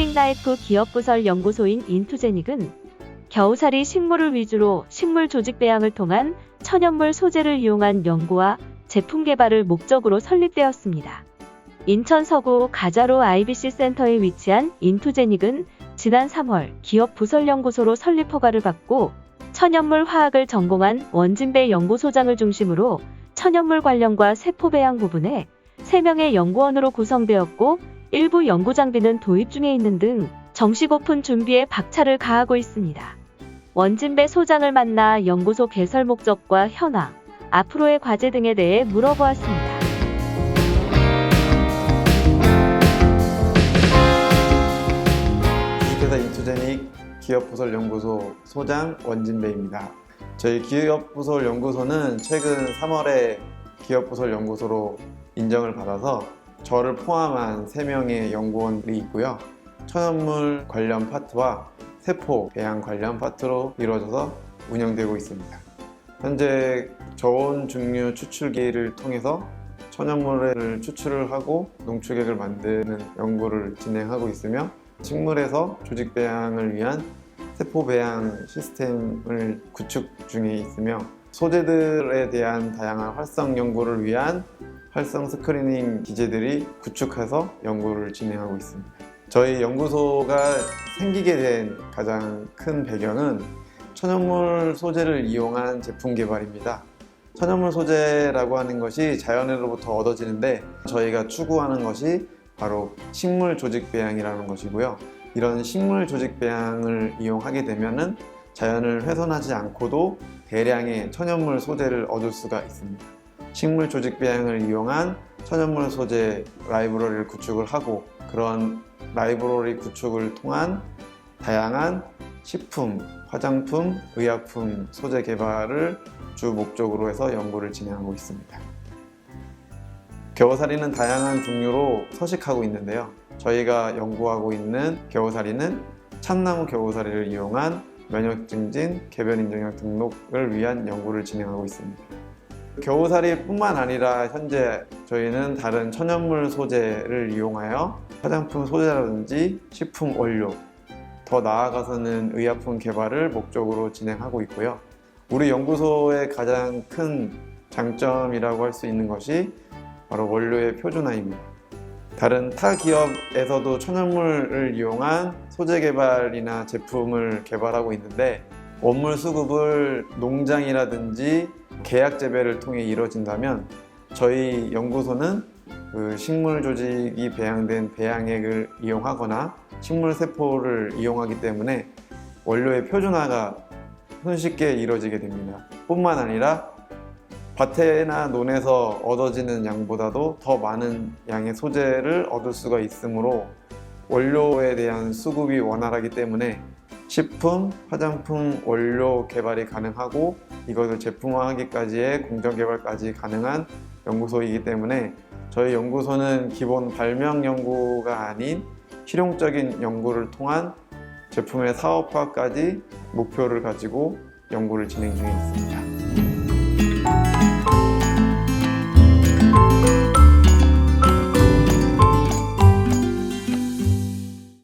클릭나이프 기업부설 연구소인 인투제닉은 겨우살이 식물을 위주로 식물 조직 배양을 통한 천연물 소재를 이용한 연구와 제품 개발을 목적으로 설립되었습니다. 인천 서구 가자로 IBC 센터에 위치한 인투제닉은 지난 3월 기업 부설연구소로 설립 허가를 받고 천연물 화학을 전공한 원진배 연구소장을 중심으로 천연물 관련과 세포 배양 부분에 3명의 연구원으로 구성되었고 일부 연구 장비는 도입 중에 있는 등 정식 오픈 준비에 박차를 가하고 있습니다. 원진배 소장을 만나 연구소 개설 목적과 현황, 앞으로의 과제 등에 대해 물어보았습니다. 주식회사 인투제닉 기업부설연구소 소장 원진배입니다. 저희 기업부설연구소는 최근 3월에 기업부설연구소로 인정을 받아서 저를 포함한 3명의 연구원이 있고요. 천연물 관련 파트와 세포 배양 관련 파트로 이루어져서 운영되고 있습니다. 현재 저온 증류 추출기를 통해서 천연물을 추출을 하고 농축액을 만드는 연구를 진행하고 있으며 식물에서 조직 배양을 위한 세포 배양 시스템을 구축 중에 있으며 소재들에 대한 다양한 활성 연구를 위한 활성 스크리닝 기제들이 구축해서 연구를 진행하고 있습니다. 저희 연구소가 생기게 된 가장 큰 배경은 천연물 소재를 이용한 제품 개발입니다. 천연물 소재라고 하는 것이 자연으로부터 얻어지는데 저희가 추구하는 것이 바로 식물 조직 배양이라는 것이고요. 이런 식물 조직 배양을 이용하게 되면은 자연을 훼손하지 않고도 대량의 천연물 소재를 얻을 수가 있습니다. 식물 조직 배양을 이용한 천연물 소재 라이브러리를 구축을 하고 그런 라이브러리 구축을 통한 다양한 식품, 화장품, 의약품 소재 개발을 주 목적으로 해서 연구를 진행하고 있습니다. 겨우살이는 다양한 종류로 서식하고 있는데요. 저희가 연구하고 있는 겨우살이는 참나무 겨우살이를 이용한 면역 증진, 개변 인증약 등록을 위한 연구를 진행하고 있습니다. 겨우살이뿐만 아니라 현재 저희는 다른 천연물 소재를 이용하여 화장품 소재라든지 식품 원료, 더 나아가서는 의약품 개발을 목적으로 진행하고 있고요. 우리 연구소의 가장 큰 장점이라고 할 수 있는 것이 바로 원료의 표준화입니다. 다른 타 기업에서도 천연물을 이용한 소재 개발이나 제품을 개발하고 있는데 원물 수급을 농장이라든지 계약 재배를 통해 이루어진다면 저희 연구소는 그 식물 조직이 배양된 배양액을 이용하거나 식물 세포를 이용하기 때문에 원료의 표준화가 손쉽게 이루어지게 됩니다. 뿐만 아니라 밭이나 논에서 얻어지는 양보다도 더 많은 양의 소재를 얻을 수가 있으므로 원료에 대한 수급이 원활하기 때문에 식품, 화장품 원료 개발이 가능하고 이것을 제품화하기까지의 공정 개발까지 가능한 연구소이기 때문에 저희 연구소는 기본 발명 연구가 아닌 실용적인 연구를 통한 제품의 사업화까지 목표를 가지고 연구를 진행 중에 있습니다.